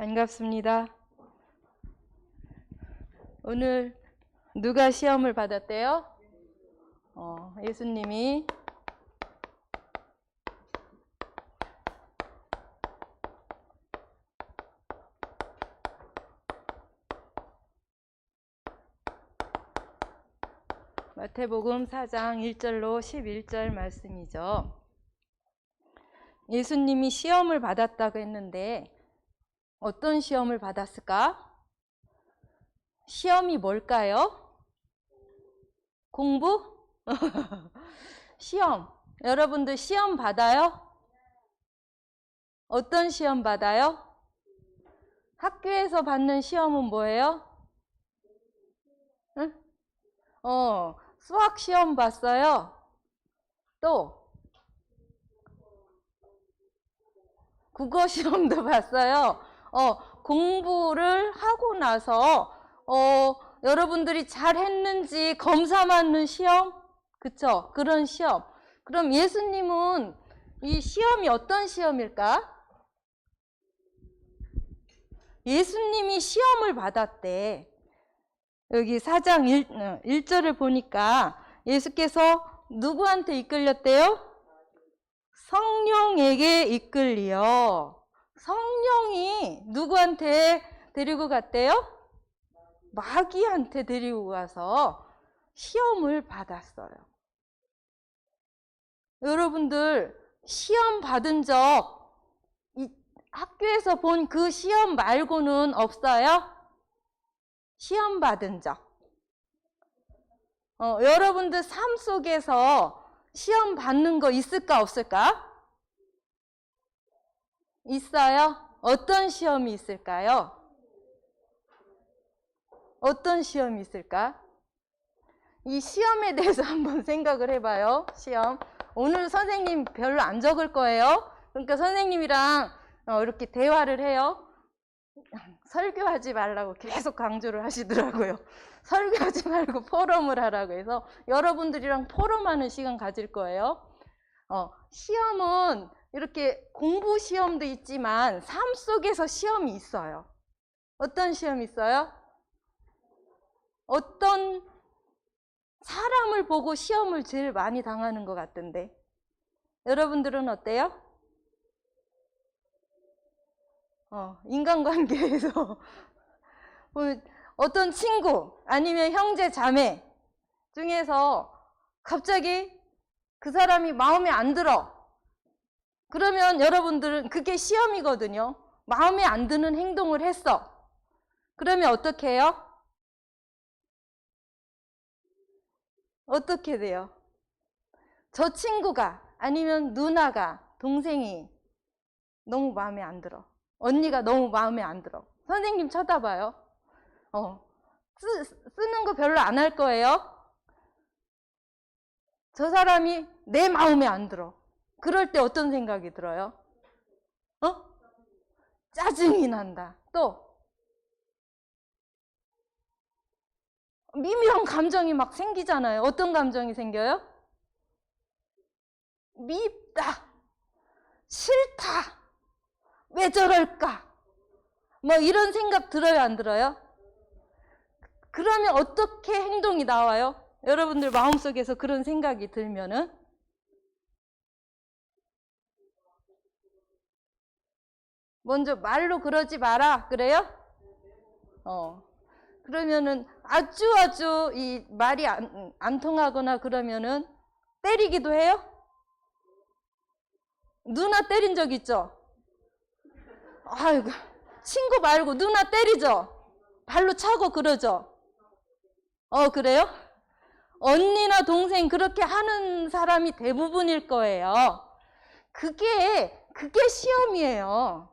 반갑습니다. 오늘 누가 시험을 받았대요? 어, 예수님이 마태복음 4장 1절로 11절 말씀이죠. 예수님이 시험을 받았다고 했는데 어떤 시험을 받았을까? 시험이 뭘까요? 공부? 시험. 여러분들 시험 받아요? 어떤 시험 받아요? 학교에서 받는 시험은 뭐예요? 응? 어, 수학 시험 봤어요. 또 국어 시험도 봤어요. 어, 공부를 하고 나서 어, 여러분들이 잘 했는지 검사 받는 시험? 그쵸? 그런 시험. 그럼 예수님은 이 시험이 어떤 시험일까? 예수님이 시험을 받았대. 여기 4장 1, 1절을 보니까 예수께서 누구한테 이끌렸대요? 성령에게 이끌리어. 성령이 누구한테 데리고 갔대요? 마귀한테 데리고 가서 시험을 받았어요. 여러분들 시험 받은 적 학교에서 본 그 시험 말고는 없어요? 시험 받은 적. 어, 여러분들 삶 속에서 시험 받는 거 있을까 없을까? 있어요? 어떤 시험이 있을까요? 어떤 시험이 있을까? 이 시험에 대해서 한번 생각을 해봐요. 시험. 오늘 선생님 별로 안 적을 거예요. 그러니까 선생님이랑 어, 이렇게 대화를 해요. 설교하지 말라고 계속 강조를 하시더라고요. 설교하지 말고 포럼을 하라고 해서 여러분들이랑 포럼하는 시간 가질 거예요. 어, 시험은 이렇게 공부 시험도 있지만 삶 속에서 시험이 있어요. 어떤 시험이 있어요? 어떤 사람을 보고 시험을 제일 많이 당하는 것 같던데. 여러분들은 어때요? 어, 인간관계에서 뭐 어떤 친구 아니면 형제 자매 중에서 갑자기 그 사람이 마음에 안 들어. 그러면 여러분들은 그게 시험이거든요. 마음에 안 드는 행동을 했어. 그러면 어떻게 해요? 어떻게 돼요? 저 친구가 아니면 누나가 동생이 너무 마음에 안 들어. 언니가 너무 마음에 안 들어. 선생님 쳐다봐요. 어, 쓰, 쓰는 거 별로 안 할 거예요. 저 사람이 내 마음에 안 들어. 그럴 때 어떤 생각이 들어요? 어? 짜증이 난다. 또 미묘한 감정이 막 생기잖아요. 어떤 감정이 생겨요? 밉다. 싫다. 왜 저럴까? 뭐 이런 생각 들어요, 안 들어요? 그러면 어떻게 행동이 나와요? 여러분들 마음속에서 그런 생각이 들면은 먼저 말로 그러지 마라. 그래요? 어. 그러면은 아주 아주 이 말이 안, 안 통하거나 그러면은 때리기도 해요? 누나 때린 적 있죠? 아이고, 친구 말고 누나 때리죠? 발로 차고 그러죠? 어, 그래요? 언니나 동생 그렇게 하는 사람이 대부분일 거예요. 그게, 그게 시험이에요.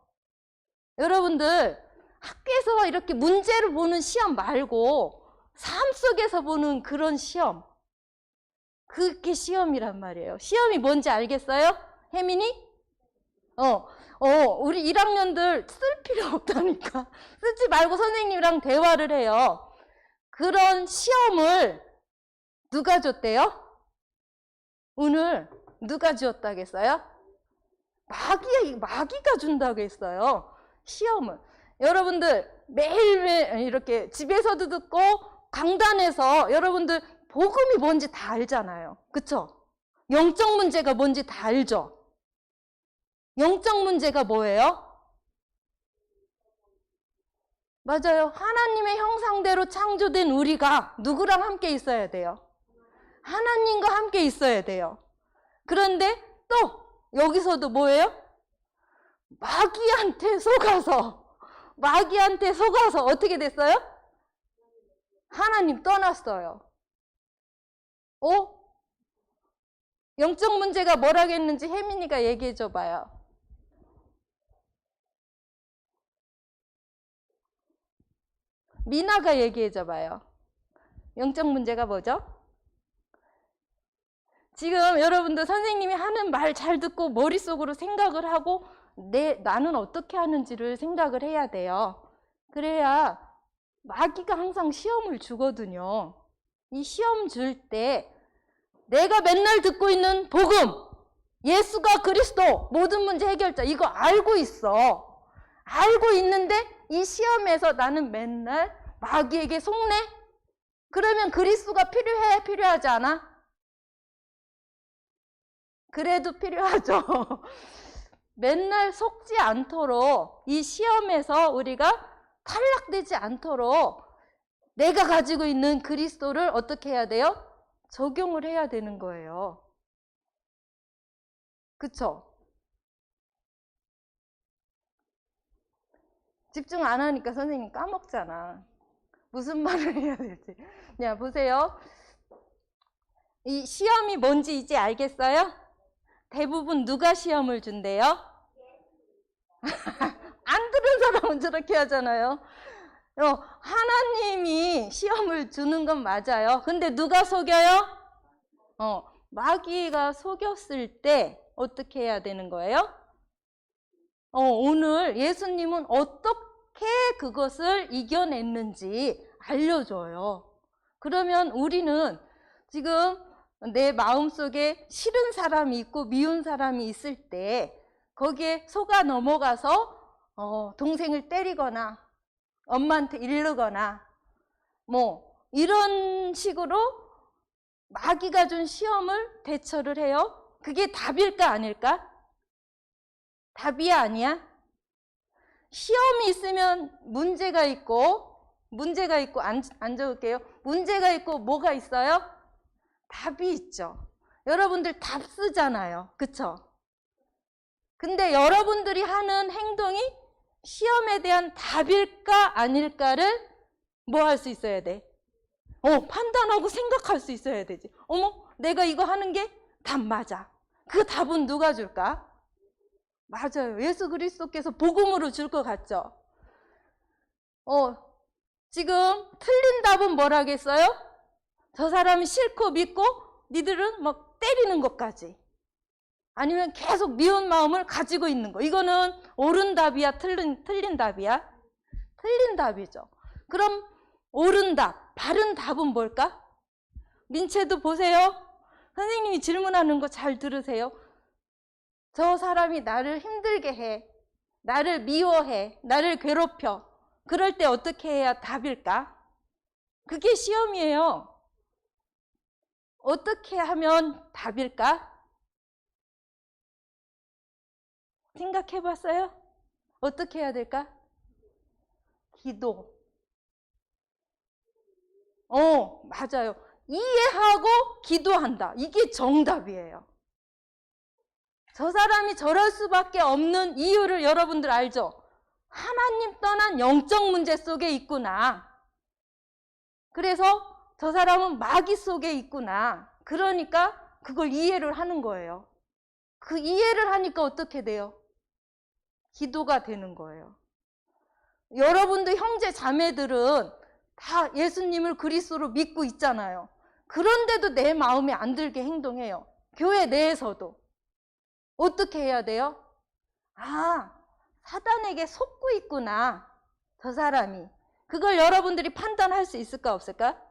여러분들, 학교에서 이렇게 문제를 보는 시험 말고 삶 속에서 보는 그런 시험. 그게 시험이란 말이에요. 시험이 뭔지 알겠어요? 혜민이? 어, 어, 우리 1학년들 쓸 필요 없다니까. 쓰지 말고 선생님이랑 대화를 해요. 그런 시험을 누가 줬대요? 오늘 누가 주었다겠어요? 마귀, 마귀가 준다고 했어요. 시험을. 여러분들 매일매일 이렇게 집에서도 듣고 강단에서 여러분들 복음이 뭔지 다 알잖아요. 그쵸? 영적 문제가 뭔지 다 알죠? 영적 문제가 뭐예요? 맞아요. 하나님의 형상대로 창조된 우리가 누구랑 함께 있어야 돼요? 하나님과 함께 있어야 돼요. 그런데 또 여기서도 뭐예요? 마귀한테 속아서 마귀한테 속아서 어떻게 됐어요? 하나님 떠났어요. 어? 영적 문제가 뭐라겠는지 혜민이가 얘기해 줘 봐요. 미나가 얘기해 줘 봐요. 영적 문제가 뭐죠? 지금 여러분들 선생님이 하는 말 잘 듣고 머릿속으로 생각을 하고 내 나는 어떻게 하는지를 생각을 해야 돼요. 그래야 마귀가 항상 시험을 주거든요. 이 시험 줄 때 내가 맨날 듣고 있는 복음, 예수가 그리스도 모든 문제 해결자 이거 알고 있어. 알고 있는데 이 시험에서 나는 맨날 마귀에게 속내? 그러면 그리스도가 필요해 필요하지 않아? 그래도 필요하죠. 맨날 속지 않도록 이 시험에서 우리가 탈락되지 않도록 내가 가지고 있는 그리스도를 어떻게 해야 돼요? 적용을 해야 되는 거예요. 그쵸? 집중 안 하니까 선생님 까먹잖아. 무슨 말을 해야 될지. 야, 보세요. 이 시험이 뭔지 이제 알겠어요? 대부분 누가 시험을 준대요? 안 들은 사람은 저렇게 하잖아요. 어, 하나님이 시험을 주는 건 맞아요. 근데 누가 속여요? 어, 마귀가 속였을 때 어떻게 해야 되는 거예요? 어, 오늘 예수님은 어떻게 그것을 이겨냈는지 알려줘요. 그러면 우리는 지금 내 마음속에 싫은 사람이 있고 미운 사람이 있을 때 거기에 속아 넘어가서 어, 동생을 때리거나 엄마한테 이르거나 뭐 이런 식으로 마귀가 준 시험을 대처를 해요. 그게 답일까 아닐까? 답이야 아니야? 시험이 있으면 문제가 있고 문제가 있고 안, 안 적을게요. 문제가 있고 뭐가 있어요? 답이 있죠. 여러분들 답 쓰잖아요. 그쵸? 근데 여러분들이 하는 행동이 시험에 대한 답일까 아닐까를 뭐 할 수 있어야 돼? 어, 판단하고 생각할 수 있어야 되지. 어머, 내가 이거 하는 게 답 맞아. 그 답은 누가 줄까? 맞아요. 예수 그리스도께서 복음으로 줄 것 같죠? 어, 지금 틀린 답은 뭐라겠어요? 저 사람이 싫고 믿고 니들은 막 때리는 것까지. 아니면 계속 미운 마음을 가지고 있는 거. 이거는 옳은 답이야, 틀린, 틀린 답이야? 틀린 답이죠. 그럼 옳은 답, 바른 답은 뭘까? 민채도 보세요. 선생님이 질문하는 거 잘 들으세요. 저 사람이 나를 힘들게 해. 나를 미워해. 나를 괴롭혀. 그럴 때 어떻게 해야 답일까? 그게 시험이에요. 어떻게 하면 답일까? 생각해 봤어요? 어떻게 해야 될까? 기도. 어, 맞아요. 이해하고 기도한다. 이게 정답이에요. 저 사람이 저럴 수밖에 없는 이유를 여러분들 알죠? 하나님 떠난 영적 문제 속에 있구나. 그래서 저 사람은 마귀 속에 있구나. 그러니까 그걸 이해를 하는 거예요. 그 이해를 하니까 어떻게 돼요? 기도가 되는 거예요. 여러분들 형제 자매들은 다 예수님을 그리스도로 믿고 있잖아요. 그런데도 내 마음에 안 들게 행동해요. 교회 내에서도. 어떻게 해야 돼요? 아, 사단에게 속고 있구나. 저 사람이. 그걸 여러분들이 판단할 수 있을까 없을까?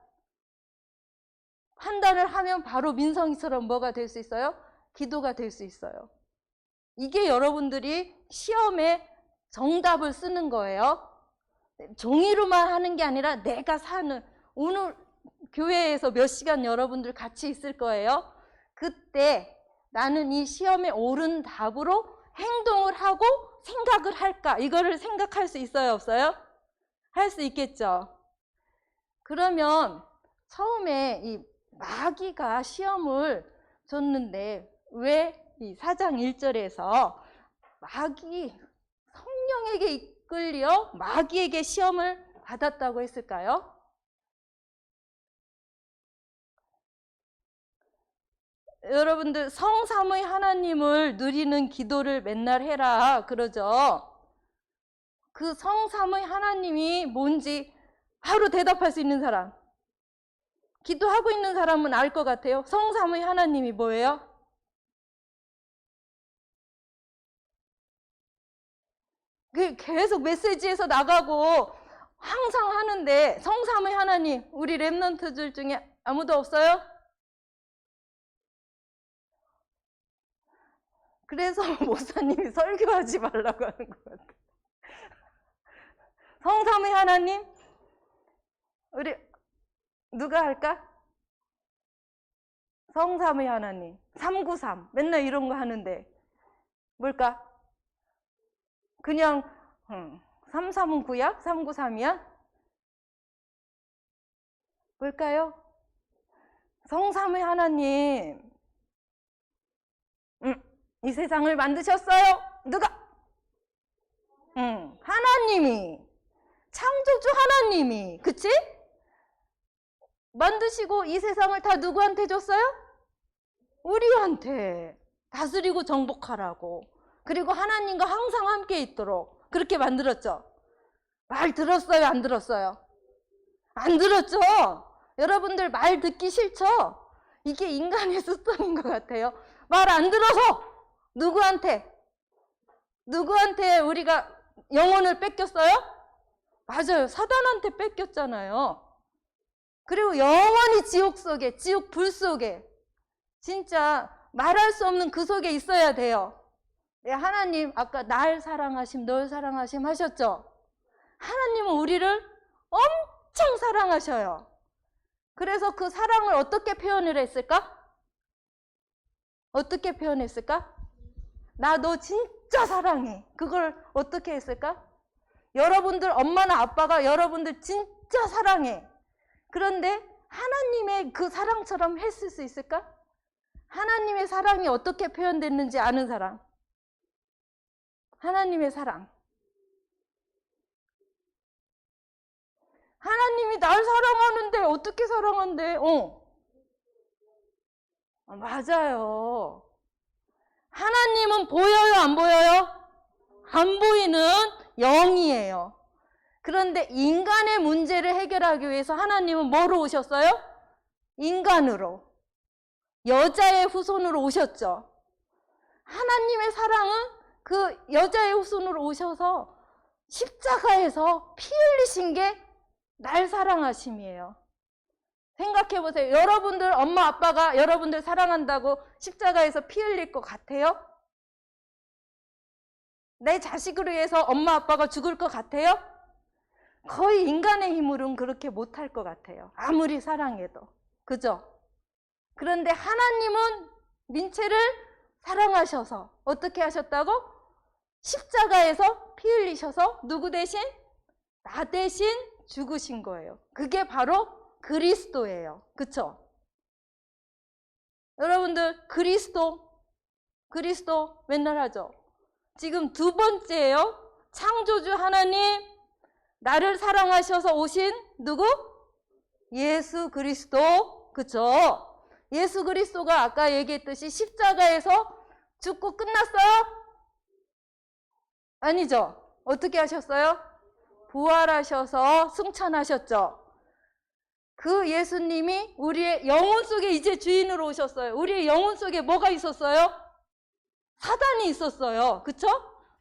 판단을 하면 바로 민성이처럼 뭐가 될 수 있어요? 기도가 될 수 있어요. 이게 여러분들이 시험에 정답을 쓰는 거예요. 종이로만 하는 게 아니라 내가 사는 오늘 교회에서 몇 시간 여러분들 같이 있을 거예요. 그때 나는 이 시험에 옳은 답으로 행동을 하고 생각을 할까? 이거를 생각할 수 있어요, 없어요? 할 수 있겠죠. 그러면 처음에 이 마귀가 시험을 줬는데 왜 이 사장 1절에서 마귀 성령에게 이끌려 마귀에게 시험을 받았다고 했을까요? 여러분들 성삼의 하나님을 누리는 기도를 맨날 해라 그러죠. 그 성삼의 하나님이 뭔지 바로 대답할 수 있는 사람. 기도하고 있는 사람은 알 것 같아요. 성삼의 하나님이 뭐예요? 계속 메시지에서 나가고 항상 하는데 성삼의 하나님 우리 랩런트들 중에 아무도 없어요? 그래서 목사님이 설교하지 말라고 하는 것 같아. 성삼의 하나님 우리 누가 할까? 성삼의 하나님 393 맨날 이런 거 하는데 뭘까? 그냥 음, 33은 구약? 393이야? 뭘까요? 성삼의 하나님 음, 이 세상을 만드셨어요? 누가? 음, 하나님이 창조주 하나님이 그치? 만드시고 이 세상을 다 누구한테 줬어요? 우리한테 다스리고 정복하라고 그리고 하나님과 항상 함께 있도록 그렇게 만들었죠. 말 들었어요? 안 들었어요? 안 들었죠? 여러분들 말 듣기 싫죠? 이게 인간의 습성인 것 같아요. 말 안 들어서 누구한테 누구한테 우리가 영혼을 뺏겼어요? 맞아요. 사단한테 뺏겼잖아요. 그리고 영원히 지옥 속에, 지옥 불 속에 진짜 말할 수 없는 그 속에 있어야 돼요. 예, 하나님 아까 날 사랑하심, 널 사랑하심 하셨죠? 하나님은 우리를 엄청 사랑하셔요. 그래서 그 사랑을 어떻게 표현을 했을까? 어떻게 표현했을까? 나 너 진짜 사랑해. 그걸 어떻게 했을까? 여러분들 엄마나 아빠가 여러분들 진짜 사랑해. 그런데 하나님의 그 사랑처럼 했을 수 있을까? 하나님의 사랑이 어떻게 표현됐는지 아는 사람. 하나님의 사랑. 하나님이 날 사랑하는데 어떻게 사랑한대? 어. 아, 맞아요. 하나님은 보여요, 안 보여요? 안 보이는 영이에요. 그런데 인간의 문제를 해결하기 위해서 하나님은 뭐로 오셨어요? 인간으로. 여자의 후손으로 오셨죠. 하나님의 사랑은 그 여자의 후손으로 오셔서 십자가에서 피 흘리신 게 날 사랑하심이에요. 생각해 보세요. 여러분들 엄마 아빠가 여러분들 사랑한다고 십자가에서 피 흘릴 것 같아요? 내 자식을 위해서 엄마 아빠가 죽을 것 같아요? 거의 인간의 힘으로는 그렇게 못할 것 같아요. 아무리 사랑해도. 그죠? 그런데 하나님은 민채를 사랑하셔서 어떻게 하셨다고? 십자가에서 피 흘리셔서 누구 대신? 나 대신 죽으신 거예요. 그게 바로 그리스도예요. 그쵸? 여러분들, 그리스도, 그리스도 맨날 하죠? 지금 두 번째예요. 창조주 하나님, 나를 사랑하셔서 오신 누구? 예수 그리스도. 그쵸? 예수 그리스도가 아까 얘기했듯이 십자가에서 죽고 끝났어요? 아니죠. 어떻게 하셨어요? 부활하셔서 승천하셨죠. 그 예수님이 우리의 영혼 속에 이제 주인으로 오셨어요. 우리의 영혼 속에 뭐가 있었어요? 사단이 있었어요. 그쵸?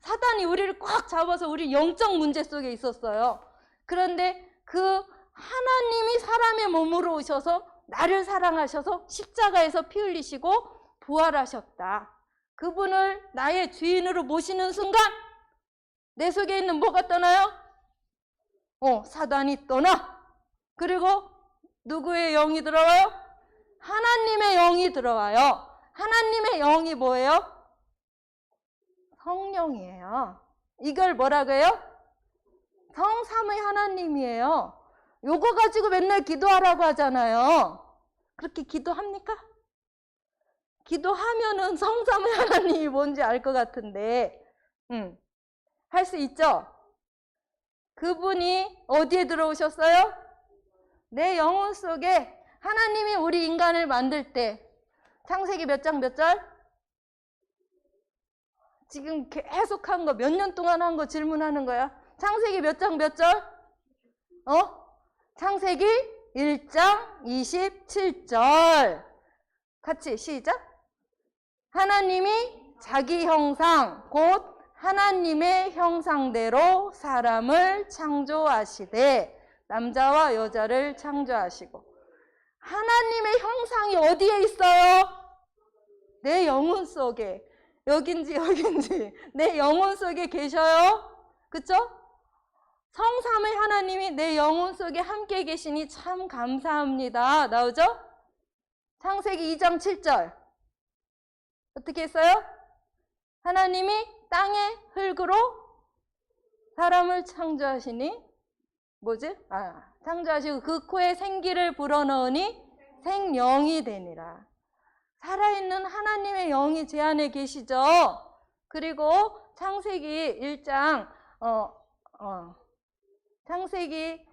사단이 우리를 꽉 잡아서 우리 영적 문제 속에 있었어요. 그런데 그 하나님이 사람의 몸으로 오셔서 나를 사랑하셔서 십자가에서 피 흘리시고 부활하셨다. 그분을 나의 주인으로 모시는 순간 내 속에 있는 뭐가 떠나요? 어, 사단이 떠나. 그리고 누구의 영이 들어와요? 하나님의 영이 들어와요. 하나님의 영이 뭐예요? 성령이에요. 이걸 뭐라고 해요? 성삼의 하나님이에요. 요거 가지고 맨날 기도하라고 하잖아요. 그렇게 기도합니까? 기도하면은 성삼의 하나님이 뭔지 알 것 같은데, 음, 할 수 있죠? 그분이 어디에 들어오셨어요? 내 영혼 속에 하나님이 우리 인간을 만들 때, 창세기 몇 장 몇 절? 지금 계속 한 거, 몇 년 동안 한 거 질문하는 거야. 창세기 몇 장 몇 절? 어? 창세기 1장 27절. 같이 시작. 하나님이 자기 형상, 곧 하나님의 형상대로 사람을 창조하시되, 남자와 여자를 창조하시고, 하나님의 형상이 어디에 있어요? 내 영혼 속에. 여긴지 여긴지 내 영혼 속에 계셔요. 그쵸? 성삼의 하나님이 내 영혼 속에 함께 계시니 참 감사합니다. 나오죠? 창세기 2장 7절. 어떻게 했어요? 하나님이 땅의 흙으로 사람을 창조하시니 뭐지? 아, 창조하시고 그 코에 생기를 불어넣으니 생령이 되니라. 살아있는 하나님의 영이 제 안에 계시죠? 그리고 창세기 1장, 어, 어, 창세기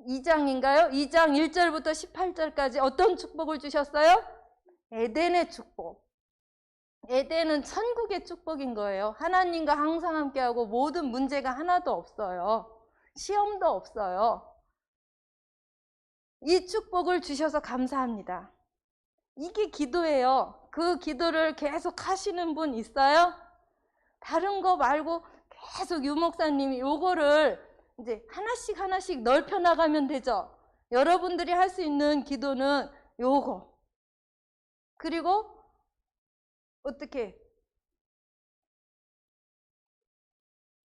2장인가요? 2장 1절부터 18절까지 어떤 축복을 주셨어요? 에덴의 축복. 에덴은 천국의 축복인 거예요. 하나님과 항상 함께하고 모든 문제가 하나도 없어요. 시험도 없어요. 이 축복을 주셔서 감사합니다. 이게 기도예요. 그 기도를 계속 하시는 분 있어요? 다른 거 말고 계속 유 목사님이 요거를 이제 하나씩 하나씩 넓혀 나가면 되죠. 여러분들이 할 수 있는 기도는 요거. 그리고 어떻게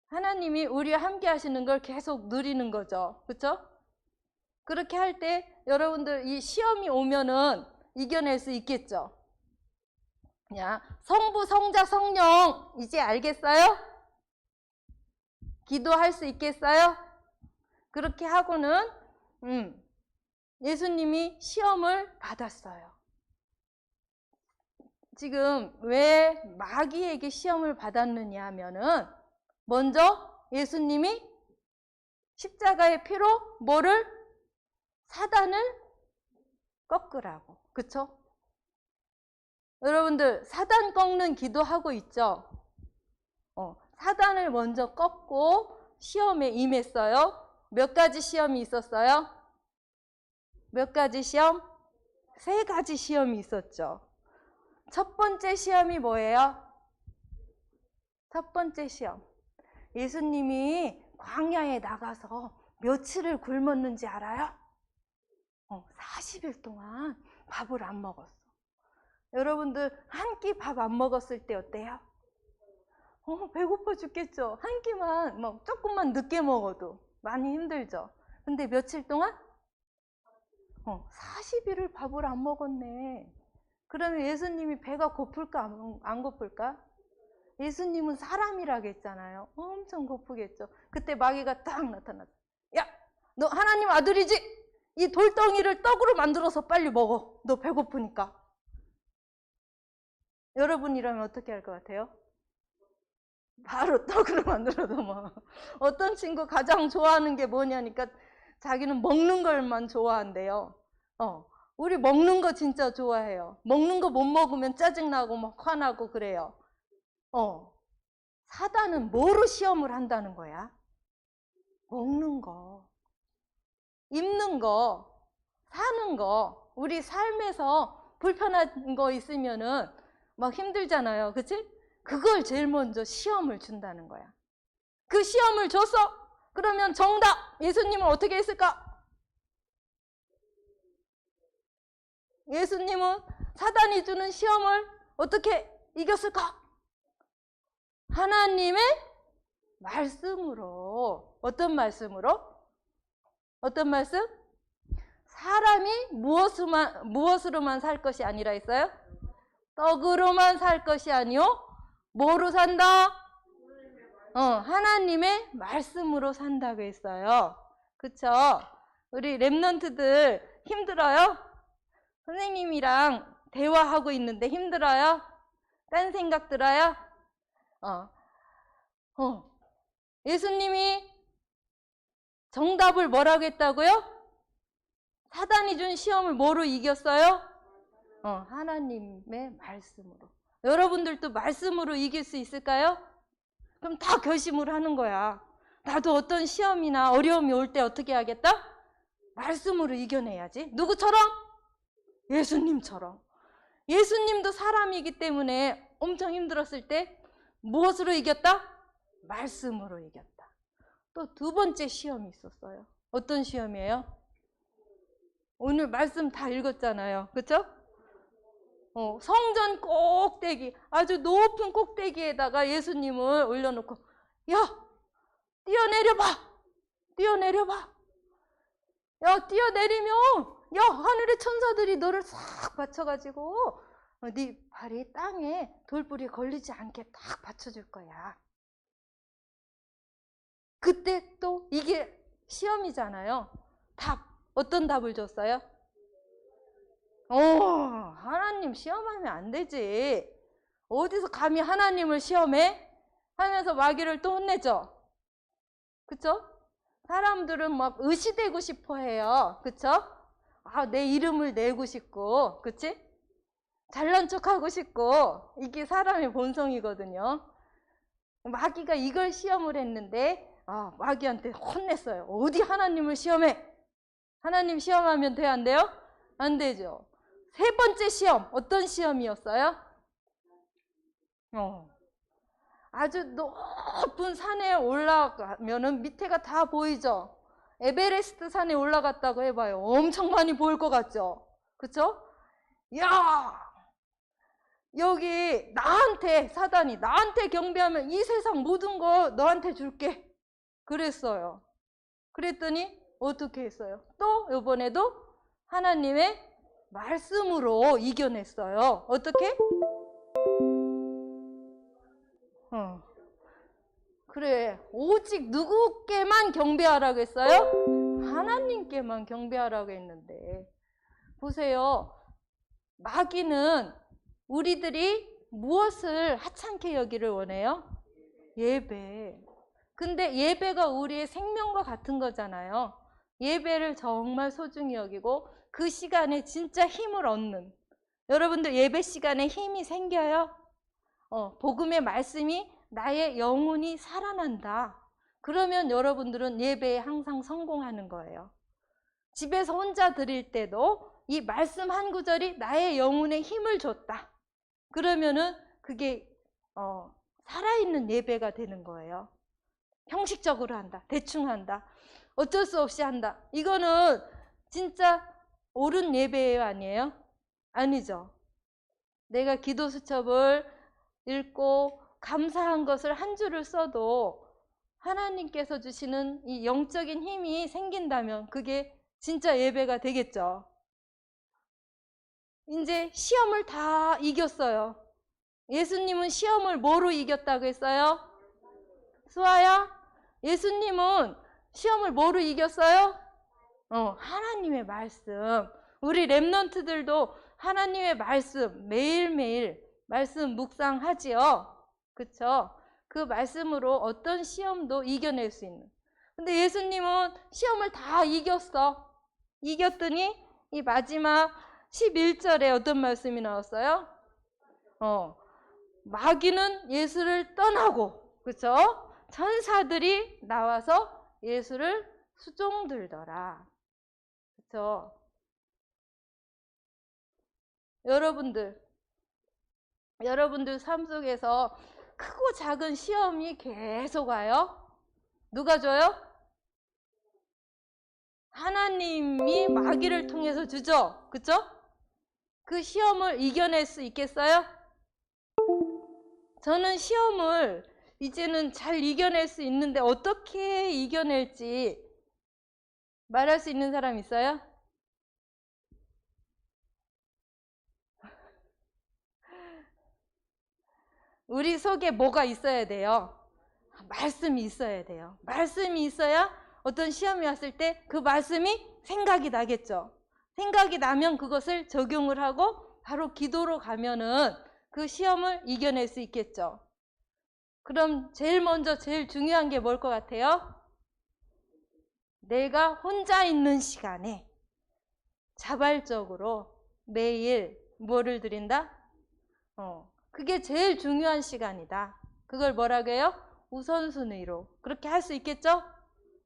하나님이 우리와 함께 하시는 걸 계속 누리는 거죠. 그렇죠? 그렇게 할 때 여러분들 이 시험이 오면은 이겨낼 수 있겠죠. 야, 성부, 성자, 성령 이제 알겠어요? 기도할 수 있겠어요? 그렇게 하고는 음, 예수님이 시험을 받았어요. 지금 왜 마귀에게 시험을 받았느냐 하면은 먼저 예수님이 십자가의 피로 뭐를 사단을 꺾으라고. 그쵸? 여러분들 사단 꺾는 기도하고 있죠? 어, 사단을 먼저 꺾고 시험에 임했어요. 몇 가지 시험이 있었어요? 몇 가지 시험? 세 가지 시험이 있었죠. 첫 번째 시험이 뭐예요? 첫 번째 시험. 예수님이 광야에 나가서 며칠을 굶었는지 알아요? 어, 40일 동안 밥을 안 먹었어. 여러분들 한 끼 밥 안 먹었을 때 어때요? 어, 배고파 죽겠죠. 한 끼만 뭐 조금만 늦게 먹어도 많이 힘들죠. 근데 며칠 동안 어, 40일을 밥을 안 먹었네. 그러면 예수님이 배가 고플까 안, 안 고플까? 예수님은 사람이라겠잖아요. 엄청 고프겠죠. 그때 마귀가 딱 나타났어. 야, 너 하나님 아들이지? 이 돌덩이를 떡으로 만들어서 빨리 먹어. 너 배고프니까. 여러분이라면 어떻게 할 것 같아요? 바로 떡으로 만들어서 먹어. 어떤 친구 가장 좋아하는 게 뭐냐니까 자기는 먹는 걸만 좋아한대요. 어, 우리 먹는 거 진짜 좋아해요. 먹는 거 못 먹으면 짜증나고 막 화나고 그래요. 어, 사단은 뭐로 시험을 한다는 거야? 먹는 거. 입는 거, 사는 거, 우리 삶에서 불편한 거 있으면은 막 힘들잖아요. 그치? 그걸 제일 먼저 시험을 준다는 거야. 그 시험을 줬어? 그러면 정답! 예수님은 어떻게 했을까? 예수님은 사단이 주는 시험을 어떻게 이겼을까? 하나님의 말씀으로. 어떤 말씀으로? 어떤 말씀? 사람이 무엇으로만, 무엇으로만 살 것이 아니라 했어요? 떡으로만 살 것이 아니요? 뭐로 산다? 어, 하나님의 말씀으로 산다고 했어요. 그쵸? 우리 랩런트들 힘들어요? 선생님이랑 대화하고 있는데 힘들어요? 딴 생각 들어요? 어. 어. 예수님이 정답을 뭐라고 했다고요? 사단이 준 시험을 뭐로 이겼어요? 어, 하나님의 말씀으로. 여러분들도 말씀으로 이길 수 있을까요? 그럼 다 결심을 하는 거야. 나도 어떤 시험이나 어려움이 올 때 어떻게 하겠다? 말씀으로 이겨내야지. 누구처럼? 예수님처럼. 예수님도 사람이기 때문에 엄청 힘들었을 때 무엇으로 이겼다? 말씀으로 이겼다. 또 두 번째 시험이 있었어요. 어떤 시험이에요? 오늘 말씀 다 읽었잖아요. 그쵸? 어, 성전 꼭대기, 아주 높은 꼭대기에다가 예수님을 올려놓고, 야! 뛰어내려봐! 뛰어내려봐! 야, 뛰어내리면, 야, 하늘의 천사들이 너를 싹 받쳐가지고, 어, 네 발이 땅에 돌불이 걸리지 않게 딱 받쳐줄 거야. 그때 또 이게 시험이잖아요. 답. 어떤 답을 줬어요? 어, 하나님 시험하면 안 되지. 어디서 감히 하나님을 시험해? 하면서 마귀를 또 혼내죠. 그쵸? 사람들은 막 의시되고 싶어 해요. 그쵸? 아, 내 이름을 내고 싶고, 그치? 잘난 척 하고 싶고, 이게 사람의 본성이거든요. 마귀가 이걸 시험을 했는데, 아, 마귀한테 혼냈어요. 어디 하나님을 시험해? 하나님 시험하면 돼, 안 돼요? 안 되죠. 세 번째 시험, 어떤 시험이었어요? 어. 아주 높은 산에 올라가면은 밑에가 다 보이죠? 에베레스트 산에 올라갔다고 해봐요. 엄청 많이 보일 것 같죠? 그쵸? 야! 여기 나한테, 사단이 나한테 경배하면 이 세상 모든 거 너한테 줄게. 그랬어요. 그랬더니 어떻게 했어요? 또 이번에도 하나님의 말씀으로 이겨냈어요. 어떻게? 어. 그래. 오직 누구께만 경배하라고 했어요? 하나님께만 경배하라고 했는데. 보세요. 마귀는 우리들이 무엇을 하찮게 여기를 원해요? 예배. 근데 예배가 우리의 생명과 같은 거잖아요. 예배를 정말 소중히 여기고 그 시간에 진짜 힘을 얻는 여러분들 예배 시간에 힘이 생겨요? 어, 복음의 말씀이 나의 영혼이 살아난다. 그러면 여러분들은 예배에 항상 성공하는 거예요. 집에서 혼자 드릴 때도 이 말씀 한 구절이 나의 영혼에 힘을 줬다. 그러면은 그게 어, 살아있는 예배가 되는 거예요. 형식적으로 한다. 대충 한다. 어쩔 수 없이 한다. 이거는 진짜 옳은 예배예요, 아니에요? 아니죠. 내가 기도 수첩을 읽고 감사한 것을 한 줄을 써도 하나님께서 주시는 이 영적인 힘이 생긴다면 그게 진짜 예배가 되겠죠. 이제 시험을 다 이겼어요. 예수님은 시험을 뭐로 이겼다고 했어요? 수아야? 예수님은 시험을 뭐로 이겼어요? 어, 하나님의 말씀. 우리 랩런트들도 하나님의 말씀 매일매일 말씀 묵상하지요. 그쵸? 그 말씀으로 어떤 시험도 이겨낼 수 있는. 근데 예수님은 시험을 다 이겼어. 이겼더니 이 마지막 11절에 어떤 말씀이 나왔어요? 어, 마귀는 예수를 떠나고, 그쵸? 천사들이 나와서 예수를 수종들더라. 그렇죠? 여러분들 여러분들 삶 속에서 크고 작은 시험이 계속 와요. 누가 줘요? 하나님이 마귀를 통해서 주죠. 그쵸? 그 시험을 이겨낼 수 있겠어요? 저는 시험을 이제는 잘 이겨낼 수 있는데 어떻게 이겨낼지 말할 수 있는 사람 있어요? 우리 속에 뭐가 있어야 돼요? 말씀이 있어야 돼요. 말씀이 있어야 어떤 시험이 왔을 때 그 말씀이 생각이 나겠죠. 생각이 나면 그것을 적용을 하고 바로 기도로 가면은 그 시험을 이겨낼 수 있겠죠. 그럼 제일 먼저 제일 중요한 게 뭘 것 같아요? 내가 혼자 있는 시간에 자발적으로 매일 뭐를 드린다? 어, 그게 제일 중요한 시간이다. 그걸 뭐라고 해요? 우선순위로. 그렇게 할 수 있겠죠?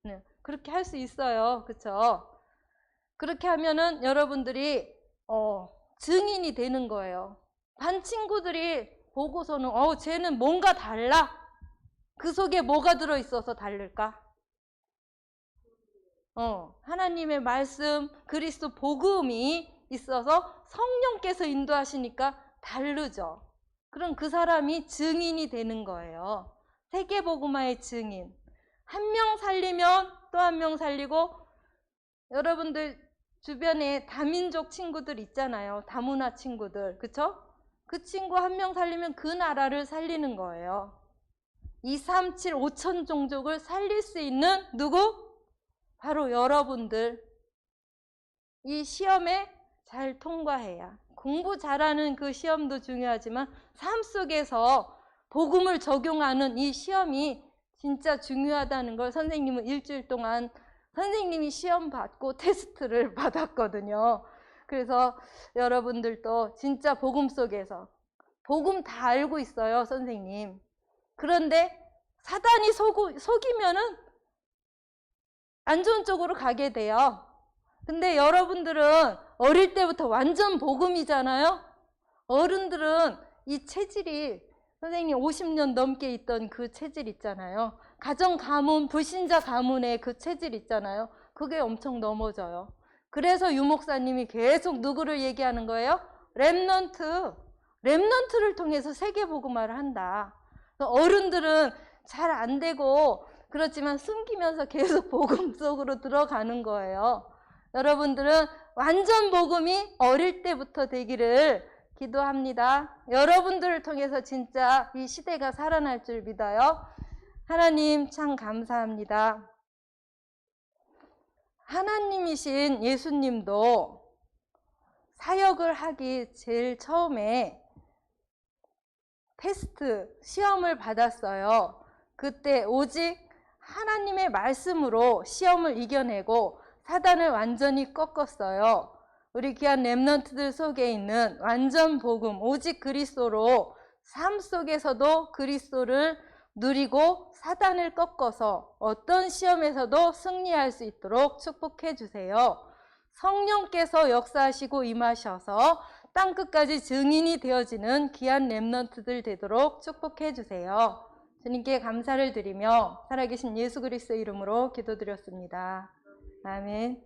네, 그렇게 할 수 있어요. 그쵸? 그렇게 하면은 여러분들이, 어, 증인이 되는 거예요. 반 친구들이 보고서는, 어, 쟤는 뭔가 달라. 그 속에 뭐가 들어있어서 다를까? 어, 하나님의 말씀, 그리스도 복음이 있어서 성령께서 인도하시니까 다르죠. 그럼 그 사람이 증인이 되는 거예요. 세계복음화의 증인. 한 명 살리면 또 한 명 살리고 여러분들 주변에 다민족 친구들 있잖아요. 다문화 친구들. 그쵸? 그 친구 한 명 살리면 그 나라를 살리는 거예요. 2, 3, 7, 5천 종족을 살릴 수 있는 누구? 바로 여러분들. 이 시험에 잘 통과해야. 공부 잘하는 그 시험도 중요하지만 삶 속에서 복음을 적용하는 이 시험이 진짜 중요하다는 걸 선생님은 일주일 동안 선생님이 시험 받고 테스트를 받았거든요. 그래서 여러분들도 진짜 복음 속에서 복음 다 알고 있어요, 선생님. 그런데 사단이 속, 속이면은 안 좋은 쪽으로 가게 돼요. 근데 여러분들은 어릴 때부터 완전 복음이잖아요? 어른들은 이 체질이 선생님 50년 넘게 있던 그 체질 있잖아요. 가정 가문, 불신자 가문의 그 체질 있잖아요. 그게 엄청 넘어져요. 그래서 유목사님이 계속 누구를 얘기하는 거예요? 랩넌트. 랩넌트를 통해서 세계 복음화를 한다. 어른들은 잘 안 되고 그렇지만 숨기면서 계속 복음 속으로 들어가는 거예요. 여러분들은 완전 복음이 어릴 때부터 되기를 기도합니다. 여러분들을 통해서 진짜 이 시대가 살아날 줄 믿어요. 하나님 참 감사합니다. 하나님이신 예수님도 사역을 하기 제일 처음에 테스트, 시험을 받았어요. 그때 오직 하나님의 말씀으로 시험을 이겨내고 사단을 완전히 꺾었어요. 우리 귀한 랩런트들 속에 있는 완전 복음, 오직 그리스도로 삶 속에서도 그리스도를 누리고 사단을 꺾어서 어떤 시험에서도 승리할 수 있도록 축복해 주세요. 성령께서 역사하시고 임하셔서 땅 끝까지 증인이 되어지는 귀한 랩런트들 되도록 축복해 주세요. 주님께 감사를 드리며 살아계신 예수 그리스도 이름으로 기도드렸습니다. 아멘.